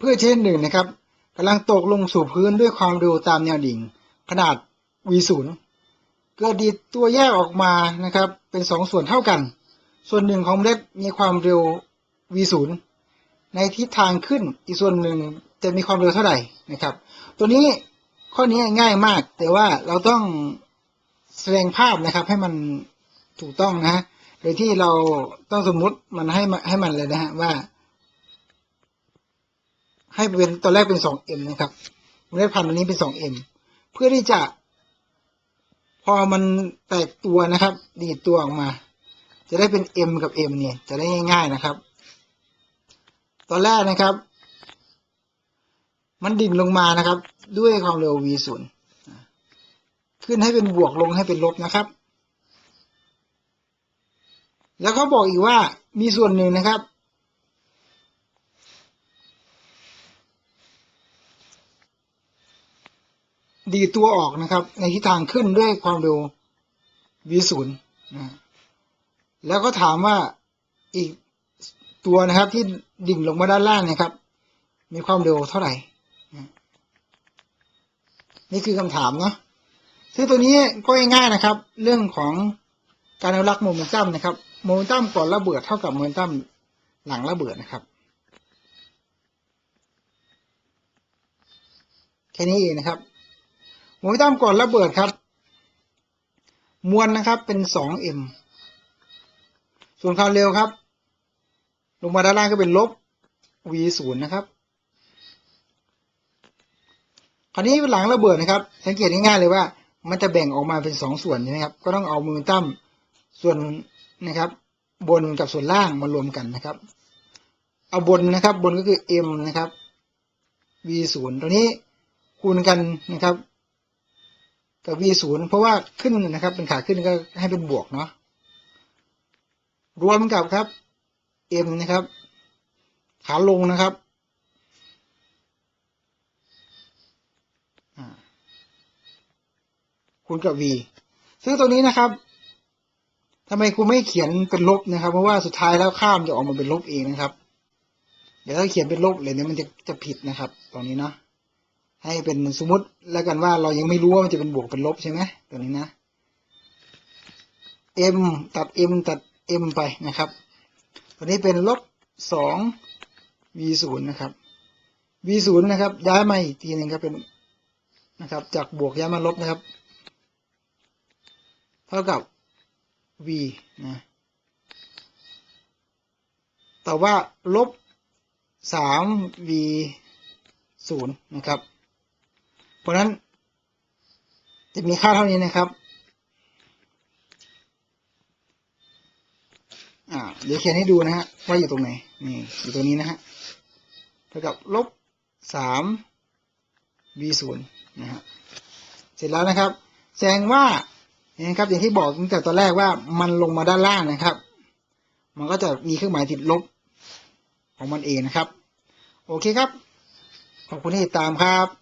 พืชชนิดหนึ่งนะครับกำลังตกลงสู่พื้นด้วยความเร็วตามแนวดิ่ง ขนาด v0 เกิดดีดตัวแยกออกมานะครับ เป็นสองส่วนเท่ากัน ส่วนหนึ่งของเมล็ดมีความเร็ว v0 ในทิศทางขึ้นอีกส่วนหนึ่งจะมีความเร็วเท่าไหร่นะครับ ตัวนี้ข้อนี้ง่ายมาก แต่ว่าเราต้องแสดงภาพนะครับ ให้มันถูกต้องนะฮะโดยที่เราต้องสมมุติมันให้ให้มันเลยนะฮะว่า ให้เป็นตอนแรกเป็น 2m นะครับเมล็ดพันธุ์อันนี้เป็น 2m เพื่อที่จะ พอมันแตกตัวนะครับ ดีดตัวออกมา จะได้เป็น m กับ m เนี่ย จะได้ง่าย ๆนะครับ ตอนแรกนะครับ มันดิ่งลงมานะครับ ด้วยความเร็ว v 0ขึ้นให้เป็นบวกลงให้เป็นลบนะครับ แล้วเขาบอกอีกว่ามีส่วนหนึ่งนะครับ ดีตัวออกนะครับ ในทิศทางขึ้นด้วยความเร็ว v 0 นะแล้วก็ถามว่าอีกตัวนะครับที่ดิ่งลงมาด้านล่างนะครับ มีความเร็วเท่าไหร่นะนี่คือคำถามเนาะซึ่งตัวนี้ก็ง่ายๆนะครับ เรื่องของการอนุรักษ์โมเมนตัมนะครับ โมเมนตัมก่อนระเบิดเท่ากับโมเมนตัมหลังระเบิดนะครับ แค่นี้เองนะครับ โมเมนตัมก่อนระเบิดครับ มวลนะครับเป็น 2m ส่วนความเร็วครับ ลงมาด้านล่างก็เป็นลบ v 0นย์นะครับ คราวนี้หลังระเบิดนะครับ สังเกตง่ายๆเลยว่า มันจะแบ่งออกมาเป็นสองส่วนใช่ไหมครับ ก็ต้องเอาโมเมนตัมส่วนนะครับ บนกับส่วนล่างมารวมกันนะครับ เอาบนนะครับ บนก็คือ m นะครับ v 0ตัวนี้คูณกันนะครับ กับ v 0เพราะว่าขึ้นนะครับ เป็นขาขึ้นก็ให้เป็นบวกเนาะรวมกับครับ m นะครับ ขาลงนะครับคูณกับ v ซึ่งตัวนี้นะครับทำไมครูไม่เขียนเป็นลบนะครับ เพราะว่าสุดท้ายแล้วข้ามจะออกมาเป็นลบเองนะครับ เดี๋ยวถ้าเขียนเป็นลบเลยเนี่ยมันจะจะผิดนะครับ ตรงนี้เนาะ ให้เป็นสมมติแล้วกันว่าเรายังไม่รู้ว่ามันจะเป็นบวกเป็นลบใช่ไหมตัวนี้นะ m ตัด m ตัด m ไปนะครับ ตัวนี้เป็นลบสอง v ศูนย์นะครับ v ศูนย์นะครับ ย้ายมาอีกทีหนึ่งครับเป็นนะครับ จากบวกย้ายมาลบนะครับ เท่ากับ v นะแต่ว่าลบสาม v ศูนย์นะครับ เพราะนั้นจะมีค่าเท่านี้นะครับอ่าเดี๋ยวเขียนให้ดูนะฮะว่าอยู่ตรงไหนนี่อยู่ตรงนี้นะฮะเท่ากับลบสาม v ศูนย์นะฮะเสร็จแล้วนะครับ แสดงว่านี่ครับอย่างที่บอกตั้งแต่ตอนแรกว่ามันลงมาด้านล่างนะครับ มันก็จะมีเครื่องหมายติดลบของมันเองนะครับ โอเคครับ ขอบคุณที่ติดตามครับ